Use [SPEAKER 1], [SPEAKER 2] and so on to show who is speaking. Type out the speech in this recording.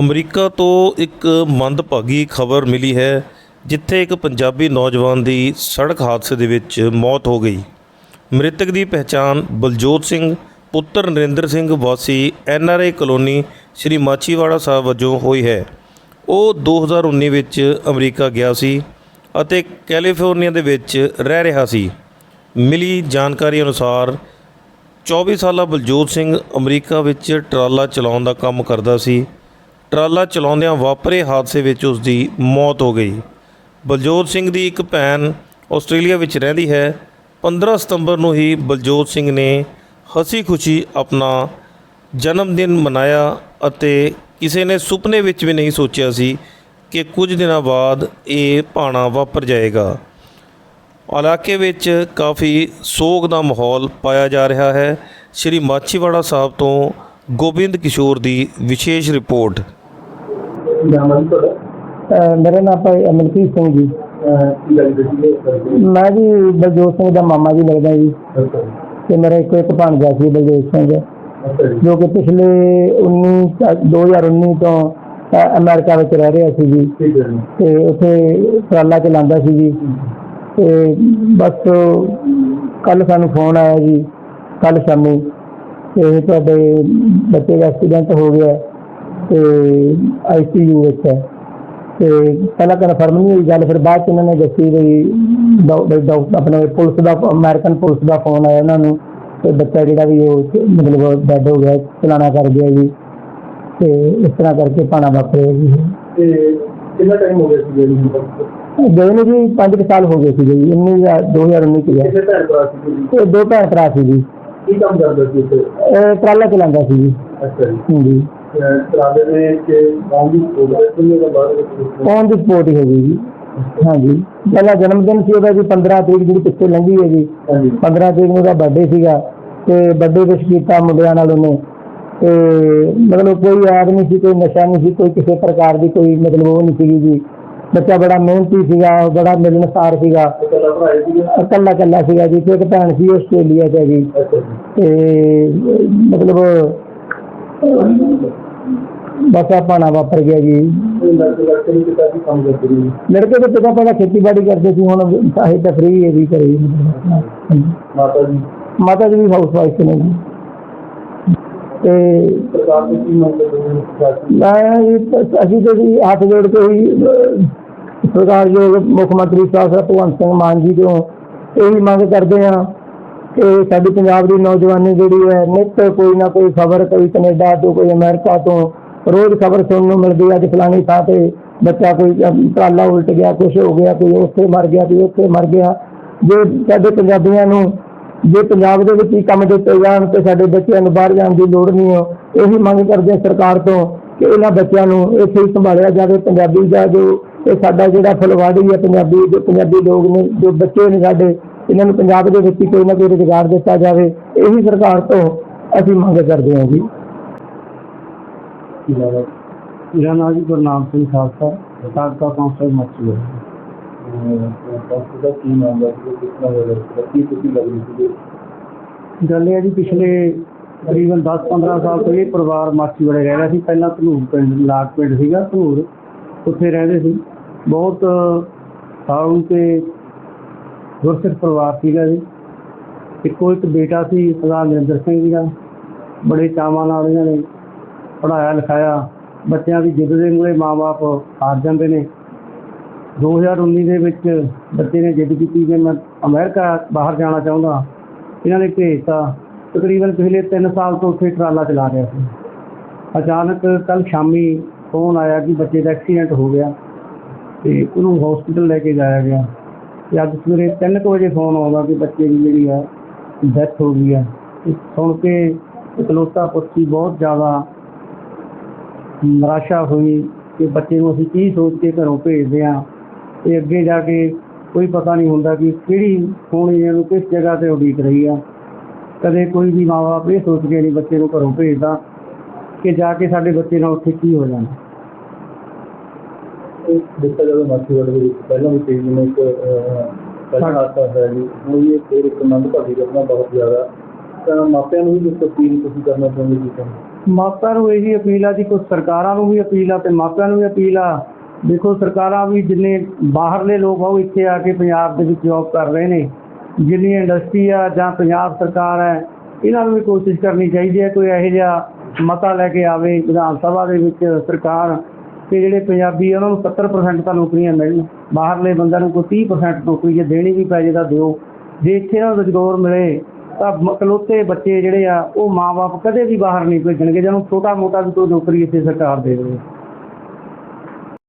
[SPEAKER 1] America ਤੋਂ ਇੱਕ ਮੰਦਭਾਗੀ ਖਬਰ ਮਿਲੀ ਹੈ, ਜਿੱਥੇ ਇੱਕ ਪੰਜਾਬੀ ਨੌਜਵਾਨ ਦੀ ਸੜਕ ਹਾਦਸੇ ਦੇ ਵਿੱਚ ਮੌਤ ਹੋ ਗਈ। ਮ੍ਰਿਤਕ ਦੀ ਪਹਿਚਾਣ ਬਲਜੋਤ ਸਿੰਘ, ਪੁੱਤਰ ਨਰਿੰਦਰ ਸਿੰਘ ਵਾਸੀ ਐਨਆਰਆਈ ਕਲੋਨੀ, ਸ੍ਰੀ ਮਾਚੀਵਾੜਾ ਸਾਹਿਬ ਵਜੋਂ ਹੋਈ ਹੈ। ਉਹ 2019 ਵਿੱਚ ਅਮਰੀਕਾ ਗਿਆ ਸੀ ਅਤੇ ਕੈਲੀਫੋਰਨੀਆ ਦੇ ਵਿੱਚ ਰਹਿ ਰਿਹਾ ਸੀ। ਮਿਲੀ ਜਾਣਕਾਰੀ ਅਨੁਸਾਰ 24 ਸਾਲਾ ਬਲਜੋਤ ਸਿੰਘ ਅਮਰੀਕਾ ਵਿੱਚ ਟਰਾਲਾ ਚਲਾਉਣ ਦਾ ਕੰਮ ਕਰਦਾ ਸੀ ਟਰਾਲਾ ਚਲਾਉਂਦਿਆਂ ਵਾਪਰੇ ਹਾਦਸੇ ਵਿੱਚ ਉਸ ਦੀ ਮੌਤ ਹੋ ਗਈ। ਬਲਜੋਤ ਸਿੰਘ ਦੀ ਇੱਕ ਭੈਣ ਆਸਟ੍ਰੇਲੀਆ ਵਿੱਚ ਰਹਿੰਦੀ ਹੈ। 15 ਸਤੰਬਰ ਨੂੰ ਹੀ ਬਲਜੋਤ ਸਿੰਘ ਨੇ ਹਸੀ ਖੁਸ਼ੀ ਆਪਣਾ ਜਨਮ ਦਿਨ ਮਨਾਇਆ ਅਤੇ ਕਿਸੇ ਨੇ ਸੁਪਨੇ ਵਿੱਚ ਵੀ ਨਹੀਂ ਸੋਚਿਆ ਸੀ ਕਿ ਕੁਝ ਦਿਨਾਂ ਬਾਅਦ ਇਹ ਭਾਣਾ ਵਾਪਰ ਜਾਏਗਾ। ਇਲਾਕੇ ਵਿੱਚ ਕਾਫੀ ਸੋਗ ਦਾ ਮਾਹੌਲ ਪਾਇਆ ਜਾ ਰਿਹਾ ਹੈ। ਸ਼੍ਰੀ ਮਾਛੀਵਾੜਾ ਸਾਹਿਬ ਤੋਂ ਗੋਬਿੰਦ ਕਿਸ਼ੋਰ ਦੀ ਵਿਸ਼ੇਸ਼ ਰਿਪੋਰਟ।
[SPEAKER 2] ਨਾਮ ਹੈ ਤੁਹਾਡਾ
[SPEAKER 3] ਅਹ ਮੇਰਾ ਨਾਮ ਭਾਈ ਅਮਨਪ੍ਰੀਤ ਸਿੰਘ ਜੀ।
[SPEAKER 2] ਅਹ ਕੀ ਗੱਲ ਕੀਤੀ
[SPEAKER 3] ਮੈਂ ਜੀ ਬਲਜੋਤ ਸਿੰਘ ਦਾ ਮਾਮਾ ਜੀ ਲੱਗਦਾ ਜੀ।
[SPEAKER 2] ਅੱਛਾ ਜੀ
[SPEAKER 3] ਤੇ ਮੇਰਾ ਇੱਕੋ ਇੱਕ ਭਾਣਜਾ ਸੀ ਬਲਜੋਤ ਸਿੰਘ।
[SPEAKER 2] ਅੱਛਾ ਜੀ
[SPEAKER 3] ਜੋ ਕਿ ਪਿਛਲੇ 19 ਚ- 2019 ਤੋਂ, ਅਹ, ਅਮਰੀਕਾ ਵਿੱਚ ਰਹਿ ਰਿਹਾ ਸੀ ਜੀ।
[SPEAKER 2] ਠੀਕ ਹੈ ਜੀ
[SPEAKER 3] ਤੇ ਉੱਥੇ ਟਰਾਲਾ ਚਲਾਉਂਦਾ ਸੀ ਜੀ। ਤੇ ਬਸ ਕੱਲ ਸਾਨੂੰ ਫੋਨ ਆਇਆ ਜੀ ਕੱਲ ਸ਼ਾਮੀ। ਤੇ ਤੁਹਾਡੇ ਬੱਚੇ ਦਾ ਐਕਸੀਡੈਂਟ ਹੋ ਗਿਆ। ਤੇ ਆਈਸੀਯੂ ਵਿੱਚ ਹੈ। ਤੇ ਪਹਿਲਾਂ ਕਨਫਰਮ ਨਹੀਂ ਹੋਈ ਗੱਲ ਫਿਰ ਬਾਅਦ ਚ ਇਹਨਾਂ ਨੇ ਦੱਸੀ ਵੀ ਆਪਣੇ ਪੁਲਿਸ ਦਾ ਅਮਰੀਕਨ ਪੁਲਿਸ ਦਾ ਫੋਨ ਆਇਆ ਉਹਨਾਂ ਨੂੰ ਤੇ ਬੱਚਾ ਜਿਹੜਾ ਵੀ ਉਹ ਮਤਲਬ ਡੈਡ ਹੋ ਗਿਆ ਚਲਾਣਾ ਕਰ ਗਿਆ ਜੀ। ਤੇ ਇਸ ਤਰ੍ਹਾਂ ਕਰਕੇ ਪਾਣਾ ਵਾਪਰਿਆ ਜੀ।
[SPEAKER 2] ਤੇ ਕਿੰਨਾ ਟਾਈਮ ਹੋ ਗਿਆ ਸੀ ਤੱਕ?
[SPEAKER 3] ਗਏ ਨੂੰ ਜੀ 5 ਸਾਲ ਹੋ ਗਏ ਸੀ ਜੀ 19 2019 ਚ ਗਿਆ
[SPEAKER 2] ਜੀ?
[SPEAKER 3] ਇਹ ਦੋ ਭੈਣ ਭਰਾ ਸੀ ਜੀ।
[SPEAKER 2] ਕੀ ਕੰਮ ਕਰਦਾ ਸੀ
[SPEAKER 3] ਇਹ ਟਰਾਲਾ ਚਲਾਉਂਦਾ ਸੀ ਜੀ।
[SPEAKER 2] ਅੱਛਾ ਜੀ। ਦੇ ਕੌਣ ਦੀ ਸਪੋਰਟ ਹੈ ਕਿੰਨੇ ਦਾ ਬਾਅਦ ਵਿੱਚ
[SPEAKER 3] ਔਨ ਦੀ ਸਪੋਰਟ ਹੀ ਹੋ ਗਈ ਜੀ? ਹਾਂਜੀ। ਪਹਿਲਾ ਜਨਮ ਦਿਨ ਸੀ ਉਹਦਾ ਜੀ 15 ਤਰੀਕ ਜਿਹੜੀ ਪਿੱਛੇ ਲੰਘੀ ਹੈ ਜੀ।
[SPEAKER 2] ਹਾਂਜੀ।
[SPEAKER 3] 15 ਤਰੀਕ ਨੂੰ ਉਹਦਾ ਬਰਥਡੇ ਸੀਗਾ ਤੇ ਬਰਥਡੇ ਵਿਸ਼ ਕੀਤਾ ਮੁੰਡਿਆਂ ਨਾਲ ਉਹਨੇ। ਤੇ ਮਤਲਬ ਕੋਈ ਯਾਦ ਨਹੀਂ ਸੀ ਕੋਈ ਨਸ਼ਾ ਨਹੀਂ ਸੀ ਕੋਈ ਕਿਸੇ ਪ੍ਰਕਾਰ ਦੀ ਕੋਈ ਮਤਲਬ ਉਹ ਨਹੀਂ ਸੀਗੀ ਜੀ। ਬੱਚਾ ਬੜਾ ਮਿਹਨਤੀ ਸੀਗਾ ਬੜਾ ਮਿਲਣਸਾਰ ਸੀਗਾ।
[SPEAKER 2] ਇਕੱਲਾ
[SPEAKER 3] ਇਕੱਲਾ ਸੀਗਾ? ਜੀ ਤੇ ਇੱਕ ਭੈਣ ਸੀ ਆਸਟ੍ਰੇਲੀਆ 'ਚ
[SPEAKER 2] ਜੀ।
[SPEAKER 3] ਤੇ ਮਤਲਬ ਬਸ ਆ ਪਾਣਾ ਵਾਪਰ ਗਿਆ ਜੀ
[SPEAKER 2] ਇਹ ਲੜਕੇ ਲੜਕੇ ਨੂੰ ਕਿਤਾ ਕੀ ਕੰਮ ਕਰਦੇ ਨੇ
[SPEAKER 3] ਲੜਕੇ ਦੇ ਪਿਤਾ ਪਹਿਲਾਂ ਖੇਤੀਬਾੜੀ ਕਰਦੇ ਸੀ ਹੁਣ ਸਾਹੇ ਤਾਂ ਫ੍ਰੀ ਹੈ ਵੀ ਕਰੀ
[SPEAKER 2] ਮਾਤਾ ਜੀ
[SPEAKER 3] ਮਾਤਾ ਜੀ ਵੀ ਹਾਊਸ ਵਾਈਫ ਨੇ ਜੀ ਤੇ
[SPEAKER 2] ਸਰਕਾਰ ਦੇ ਕੀ ਮੰਗ ਕਰਦੇ ਨੇ ਸਰਕਾਰ ਤੋਂ?
[SPEAKER 3] ਮੈਂ ਜੀ ਅਸੀਂ ਤੇ ਜੀ ਹੱਥ ਜੋੜ ਕੇ ਹੀ ਅਹ, ਸਰਕਾਰ ਜੋ ਮੁੱਖ ਮੰਤਰੀ ਸਾਹਿਬ ਸਾਹਿਬ ਭਗਵੰਤ ਸਿੰਘ ਮਾਨ ਜੀ ਤੋਂ ਇਹੀ ਮੰਗ ਕਰਦੇ ਹਾਂ ਕਿ ਸਾਡੀ ਪੰਜਾਬ ਦੀ ਨੌਜਵਾਨੀ ਜਿਹੜੀ ਹੈ, ਨਿੱਤ ਕੋਈ ਨਾ ਕੋਈ ਖਬਰ ਕੋਈ ਕੈਨੇਡਾ ਤੋਂ, ਕੋਈ ਅਮਰੀਕਾ ਤੋਂ, ਰੋਜ਼ ਖਬਰ ਸੁਣਨ ਨੂੰ ਮਿਲਦੀ ਹੈ, ਅੱਜ ਫਲਾਣੀ ਥਾਂ ਤੇ ਬੱਚਾ ਕੋਈ ਟਰਾਲਾ ਉਲਟ ਗਿਆ ਕੁਝ ਹੋ ਗਿਆ, ਕੋਈ ਉੱਥੇ ਮਰ ਗਿਆ, ਕੋਈ ਉੱਥੇ ਮਰ ਗਿਆ। ਜੇ ਸਾਡੇ ਪੰਜਾਬੀਆਂ ਨੂੰ, ਜੇ ਪੰਜਾਬ ਦੇ ਵਿੱਚ ਹੀ ਕੰਮ ਦਿੱਤੇ ਜਾਣ ਤੇ ਸਾਡੇ ਬੱਚਿਆਂ ਨੂੰ ਬਾਹਰ ਜਾਣ ਦੀ ਲੋੜ ਨਹੀਂ ਹੋ, ਇਹੀ ਮੰਗ ਕਰਦੇ ਸਰਕਾਰ ਤੋਂ ਕਿ ਇਹਨਾਂ ਬੱਚਿਆਂ ਨੂੰ ਇੱਥੇ ਹੀ ਸੰਭਾਲਿਆ ਜਾਵੇ, ਪੰਜਾਬੀ ਦਾ ਜੋ ਇਹ ਸਾਡਾ ਜਿਹੜਾ ਫਲਵਾੜੀ ਹੈ, ਪੰਜਾਬੀ ਜੋ ਪੰਜਾਬੀ ਲੋਕ ਨੇ, ਜੋ ਬੱਚੇ ਨੇ ਸਾਡੇ ਇਹਨਾਂ ਨੂੰ ਪੰਜਾਬ ਦੇ ਵਿੱਚ ਕੋਈ ਨਾ ਕੋਈ ਰੁਜ਼ਗਾਰ ਦਿੱਤਾ ਜਾਵੇ ਇਹੀ ਸਰਕਾਰ ਤੋਂ ਅਸੀਂ ਮੰਗ ਕਰਦੇ ਹਾਂ ਜੀ।
[SPEAKER 2] ਕੀ ਨਾਮ ਹੈ
[SPEAKER 3] ਮੇਰਾ ਨਾਮ ਜੀ ਗੁਰਨਾਮ ਸਿੰਘ ਖਾਲਸਾ ਸਾਬਕਾ ਕੌਂਸਲਰ ਮੱਛੀ
[SPEAKER 2] ਸੰਸਥਾ ਦਾ ਕੀ ਨਾਮ ਹੈ ਕਿ ਕਿਸ ਤਰ੍ਹਾਂ ਹੋਇਆ ਕੀ ਤੁਸੀਂ ਲੱਗਦੀ ਸੀ
[SPEAKER 3] ਗੱਲ ਇਹ ਹੈ ਜੀ ਪਿਛਲੇ ਤਕਰੀਬਨ 10-15 ਸਾਲ ਤੋਂ ਇਹ ਪਰਿਵਾਰ ਮਾਛੀ ਬੜੇ ਰਹਿ ਰਿਹਾ ਸੀ। ਪਹਿਲਾਂ ਧਨੂਰ ਪਿੰਡ ਲਾਟ ਪਿੰਡ ਸੀਗਾ ਧਨੂਰ ਉੱਥੇ ਰਹਿੰਦੇ ਸੀ। ਬਹੁਤ ਸਾਊ ਤੇ ਗੁਰਸਿੱਖ ਪਰਿਵਾਰ ਸੀਗਾ ਜੀ। ਇੱਕੋ ਇੱਕ ਬੇਟਾ ਸੀ, ਸਰਦਾਰ ਨਰਿੰਦਰ ਸਿੰਘ ਜੀ ਦਾ। ਬੜੇ ਚਾਵਾਂ ਨਾਲ ਇਹਨਾਂ ਨੇ ਪੜਾਇਆ ਲਿਖਾਇਆ। ਬੱਚਿਆਂ ਦੀ ਜਿੱਦ ਦੇ ਮੂਹਰੇ ਮਾਪੇ ਹਾਰ ਜਾਂਦੇ ਨੇ। 2019 ਦੇ ਵਿੱਚ ਬੱਚੇ ਨੇ ਜਿੱਦ ਕੀਤੀ ਕਿ ਮੈਂ ਅਮਰੀਕਾ ਬਾਹਰ ਜਾਣਾ ਚਾਹੁੰਦਾ। ਇਹਨਾਂ ਨੇ ਭੇਜਤਾ। ਤਕਰੀਬਨ ਪਿਛਲੇ 3 ਸਾਲ ਤੋਂ ਉੱਥੇ ਟਰਾਲਾ ਚਲਾ ਰਿਹਾ ਸੀ। ਅਚਾਨਕ ਕੱਲ ਸ਼ਾਮੀ ਫੋਨ ਆਇਆ ਕਿ ਬੱਚੇ ਦਾ ਐਕਸੀਡੈਂਟ ਹੋ ਗਿਆ ਤੇ ਉਹਨੂੰ ਹਸਪੀਟਲ ਲੈ ਕੇ ਜਾਇਆ ਗਿਆ। ਤੇ ਅੱਜ ਸਵੇਰੇ 3 ਵਜੇ ਫੋਨ ਆਉਂਦਾ ਕਿ ਬੱਚੇ ਦੀ ਜਿਹੜੀ ਆ ਡੈਥ ਹੋ ਗਈ ਹੈ। ਇਹ ਸੁਣ ਕੇ ਇਕਲੌਤਾ ਪੁੱਤੀ ਬਹੁਤ ਜ਼ਿਆਦਾ ਨਿਰਾਸ਼ਾ ਹੋਈ ਕਿ ਬੱਚੇ ਨੂੰ ਅਸੀਂ ਕੀ ਸੋਚ ਕੇ ਘਰੋਂ ਭੇਜਦੇ ਹਾਂ। ਤੇ ਅੱਗੇ ਜਾ ਕੇ ਕੋਈ ਪਤਾ ਨਹੀਂ ਹੁੰਦਾ ਕਿ ਕਿਹੜੀ ਹੋਣੀ ਇਹਨੂੰ ਕਿਸ ਜਗ੍ਹਾ ਤੇ ਉਡੀਕ ਰਹੀ ਆ। ਕਦੇ ਕੋਈ ਵੀ ਮਾਂ-ਬਾਪ ਇਹ ਸੋਚ ਕੇ ਨਹੀਂ ਬੱਚੇ ਨੂੰ ਘਰੋਂ ਭੇਜਦਾ ਕਿ ਜਾ ਕੇ ਸਾਡੇ ਬੱਚੇ ਨਾਲ ਉੱਥੇ ਕੀ ਹੋ ਜਾਣਾ।
[SPEAKER 2] ਇਹ ਦੇਖਿਆ ਜਾਵੇ ਮਾਛੀਵਾੜੇ ਦੇ ਵਿੱਚ ਪਹਿਲਾਂ ਵੀ ਕਈ ਦਿਨ ਇੱਕ ਅਹ, ਹਾਦਸਾ ਹੋਇਆ ਜੀ ਹੁਣ ਵੀ ਇਹ ਫਿਰ ਇੱਕ ਮੰਦ ਭਾਗੀ ਘਟਨਾ ਬਹੁਤ ਜ਼ਿਆਦਾ ਤਾਂ ਮਾਪਿਆਂ ਨੂੰ ਵੀ ਕੁਝ ਅਪੀਲ ਤੁਸੀਂ ਕਰਨਾ ਚਾਹੁੰਦੇ ਜੀ ਤੁਹਾਨੂੰ
[SPEAKER 4] ਮਾਪਿਆਂ ਨੂੰ ਇਹੀ ਅਪੀਲ ਆ ਜੀ ਕੁਝ ਸਰਕਾਰਾਂ ਨੂੰ ਵੀ ਅਪੀਲ ਆ ਤੇ ਮਾਪਿਆਂ ਨੂੰ ਵੀ ਅਪੀਲ ਆ। ਦੇਖੋ ਸਰਕਾਰਾਂ ਵੀ ਜਿੰਨੇ ਬਾਹਰਲੇ ਲੋਕ ਆ ਉਹ ਇੱਥੇ ਆ ਕੇ ਪੰਜਾਬ ਦੇ ਵਿੱਚ ਜੌਬ ਕਰ ਰਹੇ ਨੇ। ਜਿੰਨੀ ਇੰਡਸਟਰੀ ਆ ਜਾਂ ਪੰਜਾਬ ਸਰਕਾਰ ਹੈ ਇਹਨਾਂ ਨੂੰ ਵੀ ਕੋਸ਼ਿਸ਼ ਕਰਨੀ ਚਾਹੀਦੀ ਹੈ ਕੋਈ ਇਹੋ ਜਿਹਾ ਮਤਾ ਲੈ ਕੇ ਆਵੇ ਵਿਧਾਨ ਸਭਾ ਦੇ ਵਿੱਚ ਸਰਕਾਰ ਕਿ ਜਿਹੜੇ ਪੰਜਾਬੀ ਆ, ਉਹਨਾਂ ਨੂੰ 70% ਤਾਂ ਨੌਕਰੀਆਂ ਮਿਲਣ। ਬਾਹਰਲੇ ਬੰਦਿਆਂ ਨੂੰ ਕੋਈ 30% ਨੌਕਰੀ ਜੇ ਦੇਣੀ ਵੀ ਪੈ ਜੇ ਤਾਂ ਦਿਓ। ਜੇ ਇੱਥੇ ਇਹਨਾਂ ਨੂੰ ਰੁਜ਼ਗਾਰ ਮਿਲੇ, ਤਾਂ ਇਕਲੌਤੇ ਬੱਚੇ ਜਿਹੜੇ ਆ, ਉਹ ਮਾਪੇ ਕਦੇ ਵੀ ਬਾਹਰ ਨਹੀਂ ਭੇਜਣਗੇ ਜਿਹਨੂੰ ਛੋਟਾ ਮੋਟਾ ਵੀ ਕੋਈ ਨੌਕਰੀ ਇੱਥੇ ਸਰਕਾਰ ਦੇਵੇ।